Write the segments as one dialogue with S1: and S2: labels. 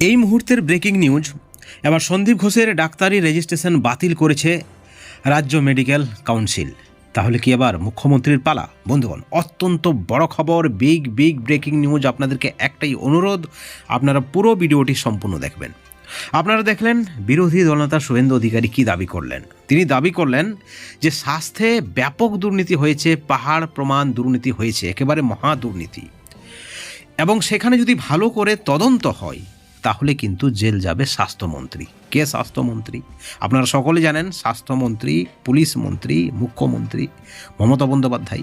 S1: এই মুহূর্তের breaking news এবার সন্দীপ ঘোষের ডাক্তারি রেজিস্ট্রেশন বাতিল করেছে রাজ্য মেডিকেল কাউন্সিল তাহলে কি এবার মুখ্যমন্ত্রীর পালা? বন্ধুগণ, অত্যন্ত বড় খবর বিগ বিগ ব্রেকিং নিউজ আপনাদেরকে একটাই অনুরোধ, আপনারা পুরো ভিডিওটি সম্পূর্ণ দেখবেন। আপনারা দেখলেন বিরোধী দলনেতা শুভেন্দু অধিকারী কি দাবি করলেন? তিনি দাবি করলেন যে স্বাস্থ্যে ব্যাপক দুর্নীতি হয়েছে, পাহাড় প্রমাণ দুর্নীতি হয়েছে, একেবারে মহা দুর্নীতি। এবং সেখানে যদি ভালো করে তদন্ত হয় তাহলে কিন্তু জেল যাবে স্বাস্থ্যমন্ত্রী। কে স্বাস্থ্যমন্ত্রী? আপনারা সকলে জানেন স্বাস্থ্যমন্ত্রী, পুলিশ মন্ত্রী, মুখ্যমন্ত্রী, মমতা বন্দ্যোপাধ্যায়।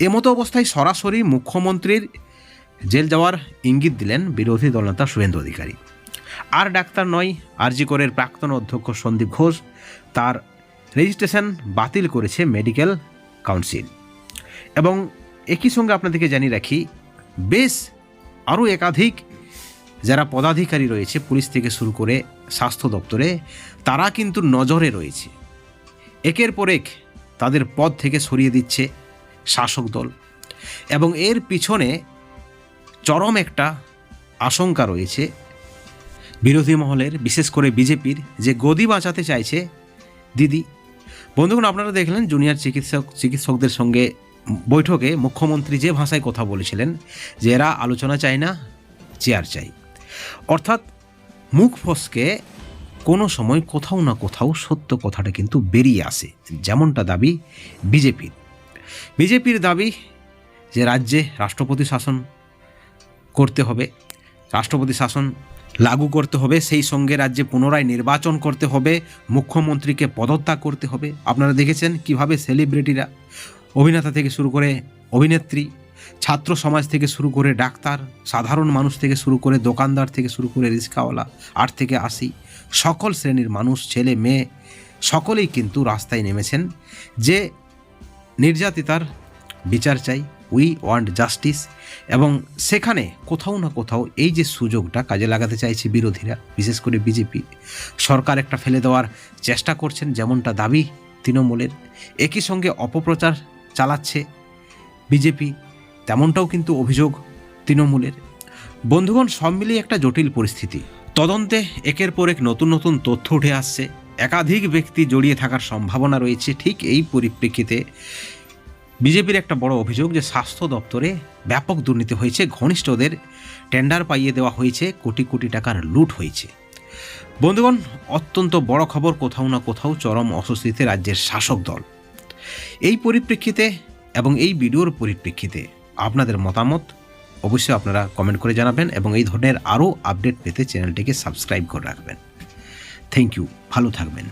S1: এমতো অবস্থায় সরাসরি মুখ্যমন্ত্রীর জেল যাওয়ার ইঙ্গিত দিলেন বিরোধী দলনেতা শুভেন্দু অধিকারী। আর ডাক্তার নয়, আরজি করের প্রাক্তন অধ্যক্ষ সন্দীপ ঘোষ তার রেজিস্ট্রেশন বাতিল করেছে মেডিকেল কাউন্সিল। এবং একই সঙ্গে আপনাদেরকে জানিয়ে রাখি, বেশ আরও একাধিক যারা পদাধিকারী রয়েছে, পুলিশ থেকে শুরু করে স্বাস্থ্য দপ্তরে, তারা কিন্তু নজরে রয়েছে। একের পর এক তাদের পদ থেকে সরিয়ে দিচ্ছে শাসক দল। এবং এর পিছনে চরম একটা আশঙ্কা রয়েছে বিরোধী মহলের, বিশেষ করে বিজেপির যে গদি বাঁচাতে চাইছে দিদি। বন্ধুগণ, আপনারা দেখলেন জুনিয়র চিকিৎসক, চিকিৎসকদের সঙ্গে বৈঠকে মুখ্যমন্ত্রী যে ভাষায় কথা বলেছিলেন যে এরা আলোচনা চায় না, চেয়ার চাই। অর্থাৎ মুখ ফসকে কোনো সময় কোথাও না কোথাও সত্য কথাটা কিন্তু বেরিয়ে আসে। যেমনটা দাবি বিজেপির। বিজেপির দাবি যে রাজ্যে রাষ্ট্রপতি শাসন করতে হবে, রাষ্ট্রপতি শাসন লাগু করতে হবে, সেই সঙ্গে রাজ্যে পুনরায় নির্বাচন করতে হবে, মুখ্যমন্ত্রীকে পদত্যাগ করতে হবে। আপনারা দেখেছেন কীভাবে সেলিব্রিটিরা অভিনেতা থেকে শুরু করে অভিনেত্রী ছাত্র সমাজ থেকে শুরু করে ডাক্তার, সাধারণ মানুষ থেকে শুরু করে দোকানদার থেকে শুরু করে রিক্সাওয়ালা আট থেকে আশি, সকল শ্রেণির মানুষ, ছেলে, মেয়ে, সকলেই কিন্তু রাস্তায় নেমেছেন। যে নির্যাতিতার বিচার চাই, উই ওয়ান্ট জাস্টিস এবং সেখানে কোথাও না কোথাও এই যে সুযোগটা কাজে লাগাতে চাইছে বিরোধীরা, বিশেষ করে বিজেপি। সরকার একটা ফেলে দেওয়ার চেষ্টা করছেন যেমনটা দাবি তৃণমূলের। একই সঙ্গে অপপ্রচার চালাচ্ছে বিজেপি। তেমনটাও কিন্তু অভিযোগ তৃণমূলের। বন্ধুগণ, সব মিলিয়ে একটা জটিল পরিস্থিতি। তদন্তে একের পর এক নতুন নতুন তথ্য উঠে আসছে। একাধিক ব্যক্তি জড়িয়ে থাকার সম্ভাবনা রয়েছে ঠিক এই পরিপ্রেক্ষিতে। বিজেপির একটা বড় অভিযোগ যে, স্বাস্থ্য দপ্তরে ব্যাপক দুর্নীতি হয়েছে, ঘনিষ্ঠদের টেন্ডার পাইয়ে দেওয়া হয়েছে, কোটি কোটি টাকার লুট হয়েছে। বন্ধুগণ, অত্যন্ত বড় খবর, কোথাও না কোথাও চরম অস্বস্তিতে রাজ্যের শাসক দল। এই পরিপ্রেক্ষিতে এবং এই ভিডিওর পরিপ্রেক্ষিতে আপনাদের মতামত অবশ্যই আপনারা কমেন্ট করে জানাবেন এবং এই ধরনের আরও আপডেট পেতে চ্যানেলটিকে সাবস্ক্রাইব করে রাখবেন। থ্যাংক ইউ ভালো থাকবেন।